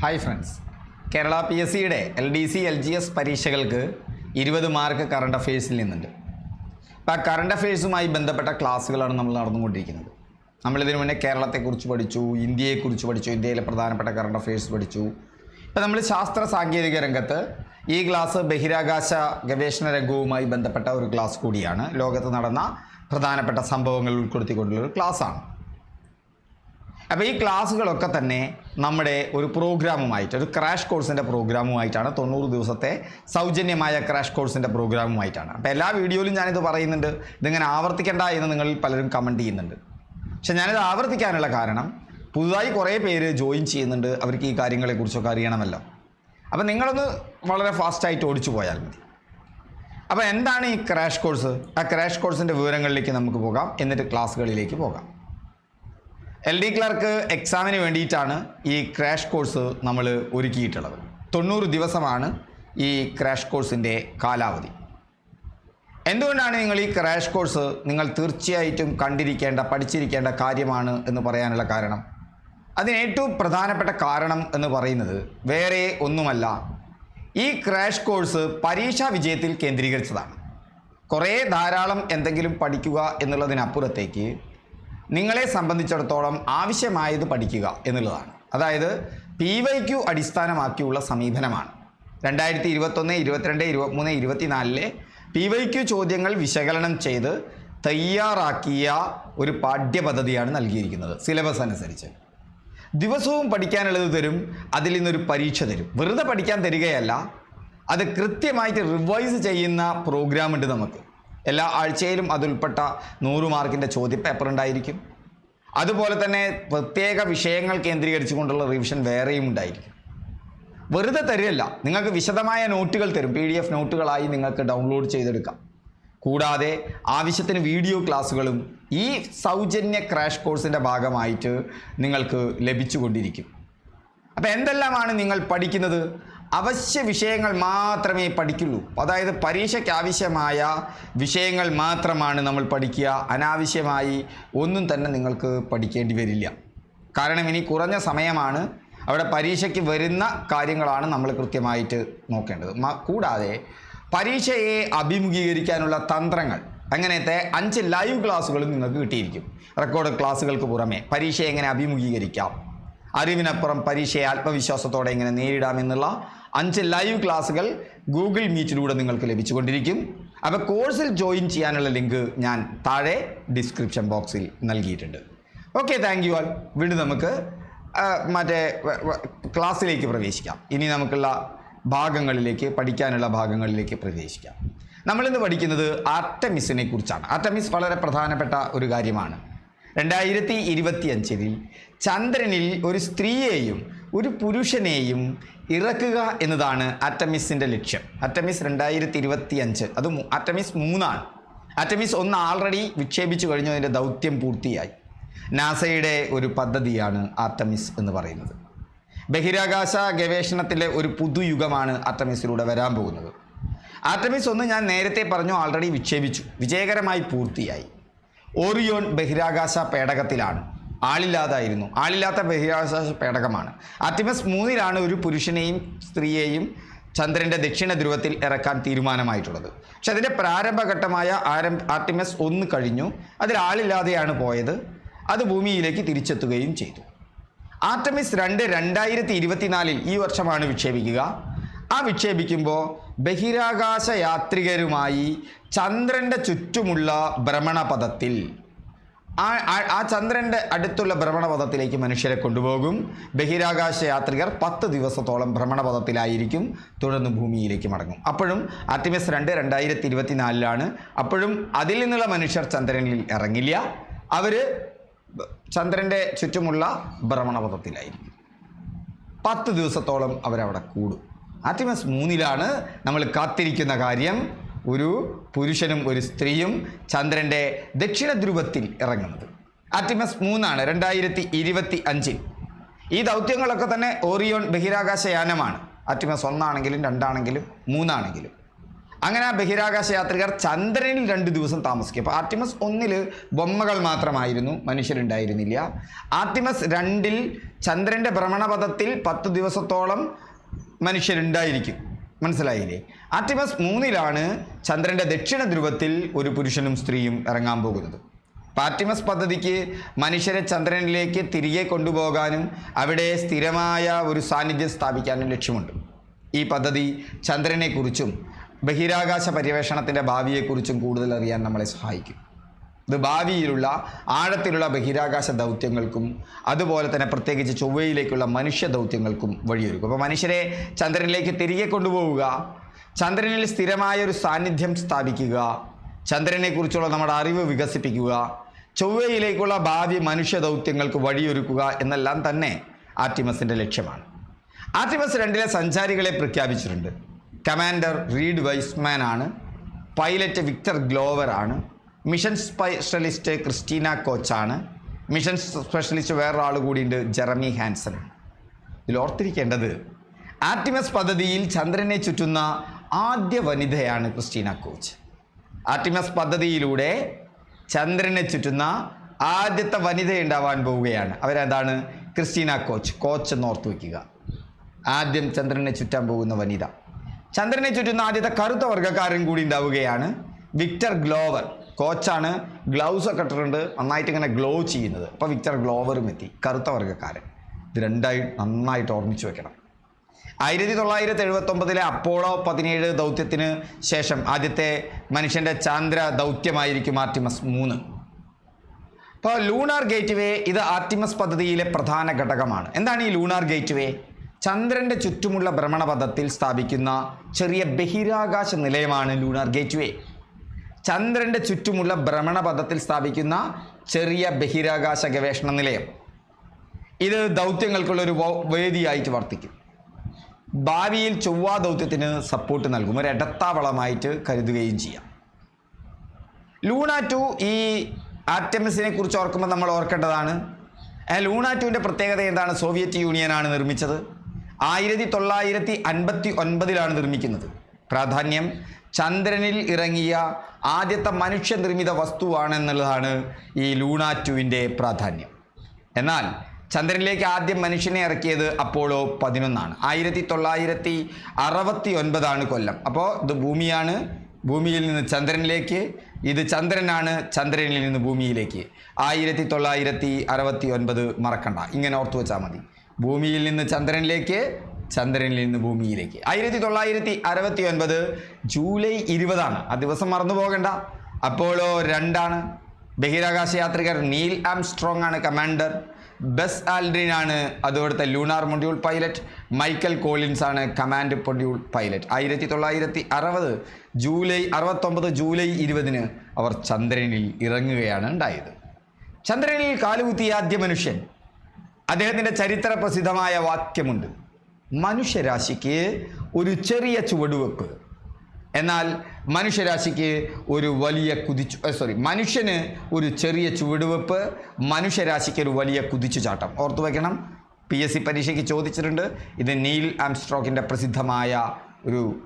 Hi friends Kerala P S സിയുടെ L D C L G S പരീക്ഷകൾക്ക് ഇരുപത് mark current അഫയേഴ്സിൽ നിന്നുണ്ട്. അപ്പോൾ ആ കറണ്ട് അഫയേഴ്സുമായി ബന്ധപ്പെട്ട ക്ലാസ്സുകളാണ് നമ്മൾ നടന്നുകൊണ്ടിരിക്കുന്നത്. നമ്മളിതിനു മുന്നേ കേരളത്തെക്കുറിച്ച് പഠിച്ചു ഇന്ത്യയെക്കുറിച്ച് പഠിച്ചു ഇന്ത്യയിലെ പ്രധാനപ്പെട്ട കറണ്ട് അഫയേഴ്സ് പഠിച്ചു. ഇപ്പോൾ നമ്മൾ ശാസ്ത്ര സാങ്കേതിക രംഗത്ത് ഈ ക്ലാസ് ബഹിരാകാശ ഗവേഷണ രംഗവുമായി ബന്ധപ്പെട്ട ഒരു ക്ലാസ് കൂടിയാണ്. ലോകത്ത് നടന്ന പ്രധാനപ്പെട്ട സംഭവങ്ങൾ ഉൾപ്പെടുത്തിക്കൊണ്ടുള്ള ഒരു ക്ലാസ്സാണ് അപ്പോൾ ഈ ക്ലാസ്സുകളൊക്കെ തന്നെ നമ്മുടെ ഒരു പ്രോഗ്രാമുമായിട്ട് ഒരു ക്രാഷ് കോഴ്സിന്റെ പ്രോഗ്രാമുമായിട്ടാണ് തൊണ്ണൂറ് ദിവസത്തെ സൗജന്യമായ ക്രാഷ് കോഴ്സിന്റെ പ്രോഗ്രാമുമായിട്ടാണ്. അപ്പോൾ എല്ലാ വീഡിയോയിലും ഞാനിത് പറയുന്നുണ്ട്. ഇതിങ്ങനെ ആവർത്തിക്കേണ്ട എന്ന് നിങ്ങളിൽ പലരും കമന്റ് ചെയ്യുന്നുണ്ട്. പക്ഷെ ഞാനിത് ആവർത്തിക്കാനുള്ള കാരണം പുതുതായി കുറേ പേര് ജോയിൻ ചെയ്യുന്നുണ്ട്. അവർക്ക് ഈ കാര്യങ്ങളെക്കുറിച്ചൊക്കെ അറിയണമല്ലോ. അപ്പോൾ നിങ്ങളൊന്ന് വളരെ ഫാസ്റ്റായിട്ട് ഓടിച്ചു പോയാൽ മതി. അപ്പോൾ എന്താണ് ഈ ക്രാഷ് കോഴ്സ് ആ ക്രാഷ് കോഴ്സിന്റെ വിവരങ്ങളിലേക്ക് നമുക്ക് പോകാം. എന്നിട്ട് ക്ലാസ്സുകളിലേക്ക് പോകാം. എൽ ഡി ക്ലർക്ക് എക്സാമിന് വേണ്ടിയിട്ടാണ് ഈ ക്രാഷ് കോഴ്സ് നമ്മൾ ഒരുക്കിയിട്ടുള്ളത്. തൊണ്ണൂറ് ദിവസമാണ് ഈ ക്രാഷ് കോഴ്സിന്റെ കാലാവധി. എന്തുകൊണ്ടാണ് നിങ്ങൾ ഈ ക്രാഷ് കോഴ്സ് നിങ്ങൾ തീർച്ചയായിട്ടും കണ്ടിരിക്കേണ്ട പഠിച്ചിരിക്കേണ്ട കാര്യമാണ് എന്ന് പറയാനുള്ള കാരണം? അതിന് ഏറ്റവും പ്രധാനപ്പെട്ട കാരണം എന്ന് പറയുന്നത് വേറെ ഒന്നുമല്ല. ഈ ക്രാഷ് കോഴ്സ് പരീക്ഷാ വിജയത്തിൽ കേന്ദ്രീകരിച്ചതാണ്. കുറേ ധാരാളം എന്തെങ്കിലും പഠിക്കുക എന്നുള്ളതിനപ്പുറത്തേക്ക് നിങ്ങളെ സംബന്ധിച്ചിടത്തോളം ആവശ്യമായത് പഠിക്കുക എന്നുള്ളതാണ്. അതായത് പി വൈ ക്യു അടിസ്ഥാനമാക്കിയുള്ള സമീപനമാണ്. രണ്ടായിരത്തി ഇരുപത്തൊന്ന് ഇരുപത്തിരണ്ട് ഇരുപത്തിമൂന്ന് ഇരുപത്തിനാലിലെ പി വൈ ക്യു ചോദ്യങ്ങൾ വിശകലനം ചെയ്ത് തയ്യാറാക്കിയ ഒരു പാഠ്യപദ്ധതിയാണ് നൽകിയിരിക്കുന്നത് സിലബസ് അനുസരിച്ച്. ദിവസവും പഠിക്കാനുള്ളത് തരും അതിൽ നിന്നൊരു പരീക്ഷ തരും. വെറുതെ പഠിക്കാൻ തരികയല്ല അത് കൃത്യമായിട്ട് റിവൈസ് ചെയ്യുന്ന പ്രോഗ്രാം ഉണ്ട് നമുക്ക്. എല്ലാ ആഴ്ചയിലും അതുൾപ്പെട്ട നൂറ് മാർക്കിന്റെ ചോദ്യപേപ്പർ ഉണ്ടായിരിക്കും. അതുപോലെ തന്നെ പ്രത്യേക വിഷയങ്ങൾ കേന്ദ്രീകരിച്ചുകൊണ്ടുള്ള റിവിഷൻ വേറെയും ഉണ്ടായിരിക്കും. വെറുതെ തരികയല്ല. നിങ്ങൾക്ക് വിശദമായ നോട്ടുകൾ തരും. പി ഡി എഫ് നോട്ടുകളായി നിങ്ങൾക്ക് ഡൗൺലോഡ് ചെയ്തെടുക്കാം. കൂടാതെ ആവശ്യത്തിന് വീഡിയോ ക്ലാസ്സുകളും ഈ സൗജന്യ ക്രാഷ് കോഴ്സിന്റെ ഭാഗമായിട്ട് നിങ്ങൾക്ക് ലഭിച്ചുകൊണ്ടിരിക്കും. അപ്പോൾ എന്തെല്ലാമാണ് നിങ്ങൾ പഠിക്കുന്നത്? അവശ്യ വിഷയങ്ങൾ മാത്രമേ പഠിക്കുള്ളൂ. അതായത് പരീക്ഷയ്ക്ക് ആവശ്യമായ വിഷയങ്ങൾ മാത്രമാണ് നമ്മൾ പഠിക്കുക. അനാവശ്യമായി ഒന്നും തന്നെ നിങ്ങൾക്ക് പഠിക്കേണ്ടി വരില്ല. കാരണം ഇനി കുറഞ്ഞ സമയമാണ് അവിടെ പരീക്ഷയ്ക്ക് വരുന്ന കാര്യങ്ങളാണ് നമ്മൾ കൃത്യമായിട്ട് നോക്കേണ്ടത്. കൂടാതെ പരീക്ഷയെ അഭിമുഖീകരിക്കാനുള്ള തന്ത്രങ്ങൾ അങ്ങനത്തെ അഞ്ച് ലൈവ് ക്ലാസ്സുകളും നിങ്ങൾക്ക് കിട്ടിയിരിക്കും. റെക്കോർഡ് ക്ലാസ്സുകൾക്ക് പുറമെ പരീക്ഷയെ എങ്ങനെ അഭിമുഖീകരിക്കാം? അറിവിനപ്പുറം പരീക്ഷയെ ആത്മവിശ്വാസത്തോടെ എങ്ങനെ നേരിടാമെന്നുള്ള അഞ്ച് ലൈവ് ക്ലാസ്സുകൾ ഗൂഗിൾ മീറ്റിലൂടെ നിങ്ങൾക്ക് ലഭിച്ചുകൊണ്ടിരിക്കും. അപ്പോൾ കോഴ്സിൽ ജോയിൻ ചെയ്യാനുള്ള ലിങ്ക് ഞാൻ താഴെ ഡിസ്ക്രിപ്ഷൻ ബോക്സിൽ നൽകിയിട്ടുണ്ട്. ഓക്കെ താങ്ക് യു ആൾ വീണ്ടും നമുക്ക് മറ്റേ ക്ലാസ്സിലേക്ക് പ്രവേശിക്കാം. ഇനി നമുക്കുള്ള ഭാഗങ്ങളിലേക്ക് പഠിക്കാനുള്ള ഭാഗങ്ങളിലേക്ക് പ്രവേശിക്കാം. നമ്മളിന്ന് പഠിക്കുന്നത് ആർട്ടമിസിനെ കുറിച്ചാണ്. ആർട്ടമിസ് വളരെ പ്രധാനപ്പെട്ട ഒരു കാര്യമാണ്. രണ്ടായിരത്തി ഇരുപത്തിയഞ്ചിൽ ചന്ദ്രനിൽ ഒരു സ്ത്രീയെയും ഒരു പുരുഷനെയും ഇറക്കുക എന്നതാണ് അറ്റമിസിന്റെ ലക്ഷ്യം. അറ്റമിസ് രണ്ടായിരത്തി ഇരുപത്തി അഞ്ച് അത് അറ്റമിസ് മൂന്നാണ്. അറ്റമിസ് ഒന്ന് ആൾറെഡി വിക്ഷേപിച്ചു കഴിഞ്ഞു അതിന്റെ ദൗത്യം പൂർത്തിയായി. നാസയുടെ ഒരു പദ്ധതിയാണ് ആർട്ടമിസ് എന്ന് പറയുന്നത്. ബഹിരാകാശ ഗവേഷണത്തിലെ ഒരു പുതുയുഗമാണ് ആർട്ടമിസിലൂടെ വരാൻ പോകുന്നത്. ആർട്ടമിസ് ഒന്ന് ഞാൻ നേരത്തെ പറഞ്ഞു ആൾറെഡി വിക്ഷേപിച്ചു. വിജയകരമായി പൂർത്തിയായി. ഓറിയോൺ ബഹിരാകാശ പേടകത്തിലാണ്. ആളില്ലാതായിരുന്നു. ആളില്ലാത്ത ബഹിരാകാശ പേടകമാണ്. ആർട്ടിമസ് മൂന്നിലാണ് ഒരു പുരുഷനെയും സ്ത്രീയെയും ചന്ദ്രന്റെ ദക്ഷിണ ധ്രുവത്തിൽ ഇറക്കാൻ തീരുമാനമായിട്ടുള്ളത്. പക്ഷെ അതിന്റെ പ്രാരംഭഘട്ടമായ ആരം ആർട്ടിമസ് ഒന്ന് കഴിഞ്ഞു. അതിൽ ആളില്ലാതെയാണ് പോയത്. അത് ഭൂമിയിലേക്ക് തിരിച്ചെത്തുകയും ചെയ്തു. ആർട്ടമിസ് രണ്ട് രണ്ടായിരത്തി ഇരുപത്തിനാലിൽ ഈ വർഷമാണ് വിക്ഷേപിക്കുക. ആ വിക്ഷേപിക്കുമ്പോൾ ബഹിരാകാശ യാത്രികരുമായി ചന്ദ്രന്റെ ചുറ്റുമുള്ള ഭ്രമണപഥത്തിൽ ആ ആ- ചന്ദ്രന്റെ അടുത്തുള്ള ഭ്രമണപഥത്തിലേക്ക് മനുഷ്യരെ കൊണ്ടുപോകും. ബഹിരാകാശ യാത്രികർ പത്ത് ദിവസത്തോളം ഭ്രമണപഥത്തിലായിരിക്കും തുടർന്ന് ഭൂമിയിലേക്ക് മടങ്ങും. അപ്പോഴും ആർട്ടിമിസ് രണ്ട് രണ്ടായിരത്തി ഇരുപത്തിനാലിലാണ് അപ്പോഴും അതിൽ നിന്നുള്ള മനുഷ്യർ ചന്ദ്രനിൽ ഇറങ്ങില്ല. അവർ ചന്ദ്രന്റെ ചുറ്റുമുള്ള ഭ്രമണപഥത്തിലായിരിക്കും. പത്ത് ദിവസത്തോളം അവരവിടെ കൂടും. ആർട്ടിമസ് മൂന്നിലാണ് നമ്മൾ കാത്തിരിക്കുന്ന കാര്യം. ഒരു പുരുഷനും ഒരു സ്ത്രീയും ചന്ദ്രന്റെ ദക്ഷിണ ധ്രുവത്തിൽ ഇറങ്ങുന്നത്. ആർട്ടിമസ് മൂന്നാണ് രണ്ടായിരത്തി ഇരുപത്തി അഞ്ചിൽ ഈ ദൗത്യങ്ങളൊക്കെ തന്നെ ഓറിയോൺ ബഹിരാകാശ യാനമാണ് ആർട്ടിമസ് ഒന്നാണെങ്കിലും രണ്ടാണെങ്കിലും മൂന്നാണെങ്കിലും. അങ്ങനെ ആ ബഹിരാകാശ യാത്രികർ ചന്ദ്രനിൽ രണ്ട് ദിവസം താമസിക്കും. അപ്പോൾ ആർട്ടിമസ് ഒന്നിൽ ബൊമ്മകൾ മാത്രമായിരുന്നു മനുഷ്യരുണ്ടായിരുന്നില്ല. ആർട്ടിമസ് രണ്ടിൽ ചന്ദ്രന്റെ ഭ്രമണപഥത്തിൽ പത്ത് ദിവസത്തോളം മനുഷ്യരുണ്ടായിരിക്കും. മനസ്സിലായില്ലേ? ആർട്ടിമസ് മൂന്നിലാണ് ചന്ദ്രന്റെ ദക്ഷിണ ധ്രുവത്തിൽ ഒരു പുരുഷനും സ്ത്രീയും ഇറങ്ങാൻ പോകുന്നത്. പാർട്ടിമസ് പദ്ധതിക്ക് മനുഷ്യരെ ചന്ദ്രനിലേക്ക് തിരികെ കൊണ്ടുപോകാനും അവിടെ സ്ഥിരമായ ഒരു സാന്നിധ്യം സ്ഥാപിക്കാനും ലക്ഷ്യമുണ്ട്. ഈ പദ്ധതി ചന്ദ്രനെക്കുറിച്ചും ബഹിരാകാശ പര്യവേഷണത്തിന്റെ ഭാവിയെക്കുറിച്ചും കൂടുതൽ അറിയാൻ നമ്മളെ സഹായിക്കും. ഇത് ഭാവിയിലുള്ള ആഴത്തിലുള്ള ബഹിരാകാശ ദൗത്യങ്ങൾക്കും അതുപോലെ തന്നെ പ്രത്യേകിച്ച് ചൊവ്വയിലേക്കുള്ള മനുഷ്യ ദൗത്യങ്ങൾക്കും വഴിയൊരുക്കും. അപ്പോൾ മനുഷ്യരെ ചന്ദ്രനിലേക്ക് തിരികെ കൊണ്ടുപോവുക ചന്ദ്രനിൽ സ്ഥിരമായ ഒരു സാന്നിധ്യം സ്ഥാപിക്കുക ചന്ദ്രനെക്കുറിച്ചുള്ള നമ്മുടെ അറിവ് വികസിപ്പിക്കുക ചൊവ്വയിലേക്കുള്ള ഭാവി മനുഷ്യ ദൗത്യങ്ങൾക്ക് വഴിയൊരുക്കുക എന്നെല്ലാം തന്നെ ആർട്ടിമസിന്റെ ലക്ഷ്യമാണ്. ആർട്ടിമസ് രണ്ടിലെ സഞ്ചാരികളെ പ്രഖ്യാപിച്ചിട്ടുണ്ട്. കമാൻഡർ റീഡ് വൈസ്മാൻ ആണ് പൈലറ്റ് വിക്ടർ ഗ്ലോവർ ആണ് മിഷൻ സ്പെഷ്യലിസ്റ്റ് ക്രിസ്റ്റീന കോച്ചാണ്. മിഷൻ സ്പെഷ്യലിസ്റ്റ് വേറൊരാൾ കൂടിയുണ്ട് ജെറമി ഹാൻസൺ. ഇതിൽ ഓർത്തിരിക്കേണ്ടത് ആർട്ടിമസ് പദ്ധതിയിൽ ചന്ദ്രനെ ചുറ്റുന്ന ആദ്യ വനിതയാണ് ക്രിസ്റ്റീന കോച്ച്. ആർട്ടിമസ് പദ്ധതിയിലൂടെ ചന്ദ്രനെ ചുറ്റുന്ന ആദ്യത്തെ വനിത ഉണ്ടാവാൻ പോവുകയാണ്. അവരെന്താണ് ക്രിസ്റ്റീന കോച്ച് കോച്ച് എന്ന് ഓർത്ത് വയ്ക്കുക. ആദ്യം ചന്ദ്രനെ ചുറ്റാൻ പോകുന്ന വനിത. ചന്ദ്രനെ ചുറ്റുന്ന ആദ്യത്തെ കറുത്ത വർഗക്കാരൻ കൂടി ഉണ്ടാവുകയാണ് വിക്ടർ ഗ്ലോവർ. കോച്ചാണ് ഗ്ലൗസ് ഒക്കെ ഇട്ടിട്ടുണ്ട്. നന്നായിട്ട് ഇങ്ങനെ ഗ്ലോ ചെയ്യുന്നത്. അപ്പോൾ വിക്ടർ ഗ്ലോവറും എത്തി. കറുത്ത വർഗക്കാരൻ. ഇത് രണ്ടായി നന്നായിട്ട് ഓർമ്മിച്ച് വെക്കണം. ആയിരത്തി തൊള്ളായിരത്തി എഴുപത്തി ഒമ്പതിലെ അപ്പോളോ പതിനേഴ് ദൗത്യത്തിന് ശേഷം ആദ്യത്തെ മനുഷ്യന്റെ ചാന്ദ്ര ദൗത്യമായിരിക്കും ആർട്ടിമസ് മൂന്ന്. അപ്പോൾ ലൂണാർ ഗേറ്റ് വേ ഇത് ആർട്ടിമസ് പദ്ധതിയിലെ പ്രധാന ഘടകമാണ്. എന്താണ് ഈ ലൂണാർ ഗേറ്റ് വേ ചന്ദ്രന്റെ ചുറ്റുമുള്ള ഭ്രമണപഥത്തിൽ സ്ഥാപിക്കുന്ന ചെറിയ ബഹിരാകാശ നിലയമാണ് ലൂണാർ ഗേറ്റ് വേ ചന്ദ്രന്റെ ചുറ്റുമുള്ള ഭ്രമണപഥത്തിൽ സ്ഥാപിക്കുന്ന ചെറിയ ബഹിരാകാശ ഗവേഷണ നിലയം. ഇത് ദൗത്യങ്ങൾക്കുള്ള ഒരു വേദിയായിട്ട് വർത്തിക്കും. ഭാവിയിൽ ചൊവ്വാ ദൗത്യത്തിന് സപ്പോർട്ട് നൽകും. ഒരു ഇടത്താവളമായിട്ട് കരുതുകയും ചെയ്യാം. ലൂണ ടു ഈ ആറ്റമിസിനെ കുറിച്ച് ഓർക്കുമ്പോൾ നമ്മൾ ഓർക്കേണ്ടതാണ് ലൂണ ടുവിന്റെ പ്രത്യേകത എന്താണ്? സോവിയറ്റ് യൂണിയനാണ് നിർമ്മിച്ചത്. ആയിരത്തി തൊള്ളായിരത്തി അൻപത്തി ഒൻപതിലാണ് നിർമ്മിക്കുന്നത്. പ്രാധാന്യം ചന്ദ്രനിൽ ഇറങ്ങിയ ആദ്യത്തെ മനുഷ്യനിർമ്മിത വസ്തുവാണെന്നുള്ളതാണ് ഈ ലൂണാ ടുവിന്റെ പ്രാധാന്യം. എന്നാൽ ചന്ദ്രനിലേക്ക് ആദ്യം മനുഷ്യനെ ഇറക്കിയത് അപ്പോളോ പതിനൊന്നാണ്. ആയിരത്തി തൊള്ളായിരത്തി അറുപത്തി ഒൻപതാണ് കൊല്ലം. അപ്പോൾ ഇത് ഭൂമിയാണ്. ഭൂമിയിൽ നിന്ന് ചന്ദ്രനിലേക്ക് ഇത് ചന്ദ്രനാണ് ചന്ദ്രനിൽ നിന്ന് ഭൂമിയിലേക്ക്. ആയിരത്തി തൊള്ളായിരത്തി അറുപത്തി ഒൻപത് മറക്കണ്ട. ഇങ്ങനെ ഓർത്തു വെച്ചാൽ മതി. ഭൂമിയിൽ നിന്ന് ചന്ദ്രനിലേക്ക് ചന്ദ്രനിൽ നിന്ന് ഭൂമിയിലേക്ക്. ആയിരത്തി തൊള്ളായിരത്തി അറുപത്തി ഒൻപത് ജൂലൈ ഇരുപതാണ്. ആ ദിവസം മറന്നു പോകണ്ട. അപ്പോളോ രണ്ടാണ്. ബഹിരാകാശ യാത്രികർ നീൽ ആംസ്ട്രോങ് ആണ് കമാൻഡർ. ബസ് ആൽഡ്രിൻ ആണ് അതുപോലത്തെ lunar module pilot. Michael Collins ആണ് കമാൻഡ് മൊഡ്യൂൾ പൈലറ്റ്. ആയിരത്തി തൊള്ളായിരത്തി അറുപത് ജൂലൈ അറുപത്തൊമ്പത് ജൂലൈ ഇരുപതിന് അവർ ചന്ദ്രനിൽ ഇറങ്ങുകയാണ് ഉണ്ടായത്. ചന്ദ്രനിൽ കാലുകുത്തിയ ആദ്യ മനുഷ്യൻ. അദ്ദേഹത്തിന്റെ ചരിത്ര പ്രസിദ്ധമായ വാക്യമുണ്ട്. മനുഷ്യരാശിക്ക് ഒരു ചെറിയ ചുവടുവെപ്പ്. എന്നാൽ മനുഷ്യരാശിക്ക് ഒരു വലിയ കുതിച്ചു സോറി മനുഷ്യന് ഒരു ചെറിയ ചുവടുവെപ്പ് മനുഷ്യരാശിക്ക് ഒരു വലിയ കുതിച്ചുചാട്ടം. ഓർത്തു വയ്ക്കണം പി എസ് സി പരീക്ഷയ്ക്ക് ചോദിച്ചിട്ടുണ്ട്. ഇത് നീൽ ആംസ്ട്രോക്കിന്റെ പ്രസിദ്ധമായ ഒരു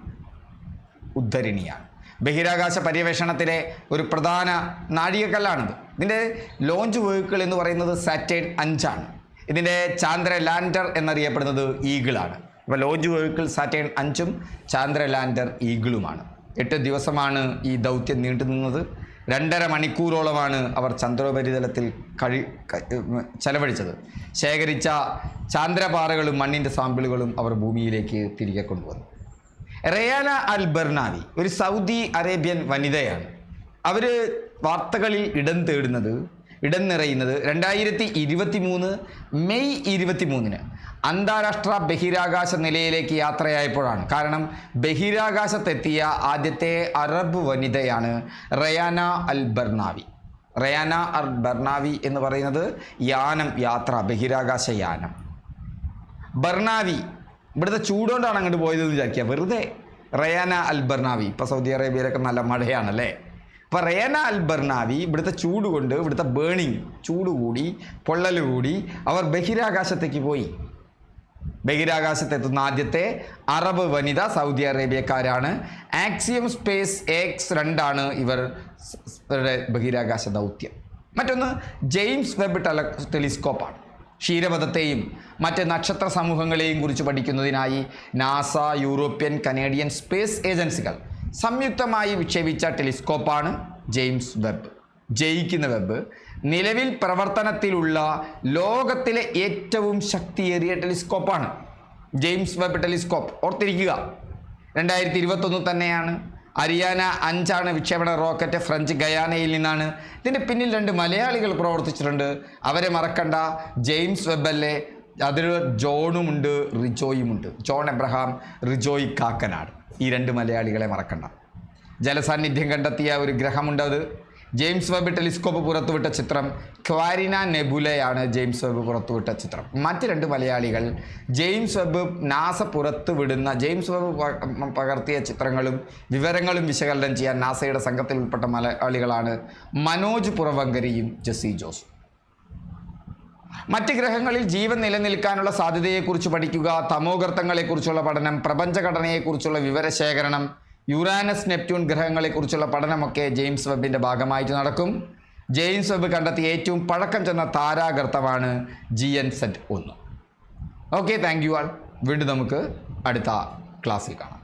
ഉദ്ധരണിയാണ്. ബഹിരാകാശ പര്യവേഷണത്തിലെ ഒരു പ്രധാന നാഴികക്കല്ലാണിത്. ഇതിന്റെ ലോഞ്ച് വെഹിക്കിൾ എന്ന് പറയുന്നത് സാറ്റേൺ അഞ്ചാണ്. ഇതിന്റെ ചാന്ദ്ര ലാൻഡർ എന്നറിയപ്പെടുന്നത് ഈഗിളാണ്. അപ്പോൾ ലോഞ്ച് വെഹിക്കിൾ സാറ്റേൺ അഞ്ചും ചാന്ദ്ര ലാൻഡർ ഈഗിളുമാണ്. എട്ട് ദിവസമാണ് ഈ ദൗത്യം നീണ്ടുനിന്നത് രണ്ടര മണിക്കൂറോളമാണ് അവർ ചന്ദ്രോപരിതലത്തിൽ കഴി ചെലവഴിച്ചത്. ശേഖരിച്ച ചാന്ദ്രപാറകളും മണ്ണിന്റെ സാമ്പിളുകളും അവർ ഭൂമിയിലേക്ക് തിരികെ കൊണ്ടുവന്നു. റയാന അൽ ബർനാവി ഒരു സൗദി അറേബ്യൻ വനിതയാണ്. അവർ വാർത്തകളിൽ ഇടം തേടുന്നത് ഇടം നിറയുന്നത് രണ്ടായിരത്തി ഇരുപത്തി മൂന്ന് മെയ് ഇരുപത്തി മൂന്നിന് അന്താരാഷ്ട്ര ബഹിരാകാശ നിലയിലേക്ക് യാത്രയായപ്പോഴാണ്. കാരണം ബഹിരാകാശത്തെത്തിയ ആദ്യത്തെ അറബ് വനിതയാണ് റയാന അൽ ബർണാവി റയാന അൽ ബർണാവി എന്ന് പറയുന്നത് യാനം യാത്ര ബഹിരാകാശ യാനം. ബർണാവി ഇവിടുത്തെ ചൂടുകൊണ്ടാണ് അങ്ങോട്ട് പോയതെന്ന് വിചാരിക്കുക. വെറുതെ റയാന അൽ ബർണാവി ഇപ്പോൾ സൗദി അറേബ്യയിലൊക്കെ നല്ല മഴയാണല്ലേ? അപ്പോൾ റേന അൽബർണാവി ഇവിടുത്തെ ചൂട് കൊണ്ട് ഇവിടുത്തെ ബേണിങ് ചൂട് കൂടി പൊള്ളൽ കൂടി അവർ ബഹിരാകാശത്തേക്ക് പോയി. ബഹിരാകാശത്തെത്തുന്ന ആദ്യത്തെ അറബ് വനിത സൗദി അറേബ്യക്കാരാണ്. ആക്സിയം സ്പേസ് എക്സ് രണ്ടാണ് ഇവർ ബഹിരാകാശ ദൗത്യം. മറ്റൊന്ന് ജെയിംസ് വെബ് ടെല ടെലിസ്കോപ്പാണ്. ക്ഷീരപഥത്തെയും മറ്റ് നക്ഷത്ര സമൂഹങ്ങളെയും കുറിച്ച് പഠിക്കുന്നതിനായി നാസ യൂറോപ്യൻ കനേഡിയൻ സ്പേസ് ഏജൻസികൾ സംയുക്തമായി വിക്ഷേപിച്ച ടെലിസ്കോപ്പാണ് ജെയിംസ് വെബ്. ജയിക്കുന്ന വെബ് നിലവിൽ പ്രവർത്തനത്തിലുള്ള ലോകത്തിലെ ഏറ്റവും ശക്തിയേറിയ ടെലിസ്കോപ്പാണ് ജെയിംസ് വെബ് ടെലിസ്കോപ്പ്. ഓർത്തിരിക്കുക രണ്ടായിരത്തി ഇരുപത്തൊന്ന് തന്നെയാണ്. അരിയാന അഞ്ചാണ് വിക്ഷേപണ റോക്കറ്റ് ഫ്രഞ്ച് ഗയാനയിൽ നിന്നാണ്. ഇതിന്റെ പിന്നിൽ രണ്ട് മലയാളികൾ പ്രവർത്തിച്ചിട്ടുണ്ട്. അവരെ മറക്കണ്ട ജെയിംസ് വെബല്ലേ അതിൽ ജോണുമുണ്ട് റിജോയുമുണ്ട്. John Abraham Rijoy Kakkanad. ഈ രണ്ട് മലയാളികളെ മറക്കണ്ട. ജലസാന്നിധ്യം കണ്ടെത്തിയ ഒരു ഗ്രഹമുണ്ട് അത്. ജെയിംസ് വെബ് ടെലിസ്കോപ്പ് പുറത്തുവിട്ട ചിത്രം. ക്വാരിന നെബുലയാണ് ജെയിംസ് വെബ് പുറത്തുവിട്ട ചിത്രം. മറ്റ് രണ്ട് മലയാളികൾ ജെയിംസ് വെബ് നാസ പുറത്തുവിടുന്ന ജെയിംസ് വെബ് പകർത്തിയ ചിത്രങ്ങളും വിവരങ്ങളും വിശകലനം ചെയ്യാൻ നാസയുടെ സംഘത്തിൽ ഉൾപ്പെട്ട മലയാളികളാണ് മനോജ് പുറവങ്കരിയും ജെസ്സി ജോസും. മറ്റ് ഗ്രഹങ്ങളിൽ ജീവൻ നിലനിൽക്കാനുള്ള സാധ്യതയെക്കുറിച്ച് പഠിക്കുക തമോഗർത്തങ്ങളെക്കുറിച്ചുള്ള പഠനം പ്രപഞ്ചഘടനയെക്കുറിച്ചുള്ള വിവരശേഖരണം യുറാനസ് നെപ്റ്റ്യൂൺ ഗ്രഹങ്ങളെക്കുറിച്ചുള്ള പഠനമൊക്കെ ജെയിംസ് വെബിന്റെ ഭാഗമായിട്ട് നടക്കും. ജെയിംസ് വെബ് കണ്ടെത്തിയ ഏറ്റവും പഴക്കം ചെന്ന താരാഗർത്തമാണ് ജി എൻ സെറ്റ് ഒന്ന്. Okay thank you all. വീണ്ടും നമുക്ക് അടുത്ത ക്ലാസ്സിൽ കാണാം.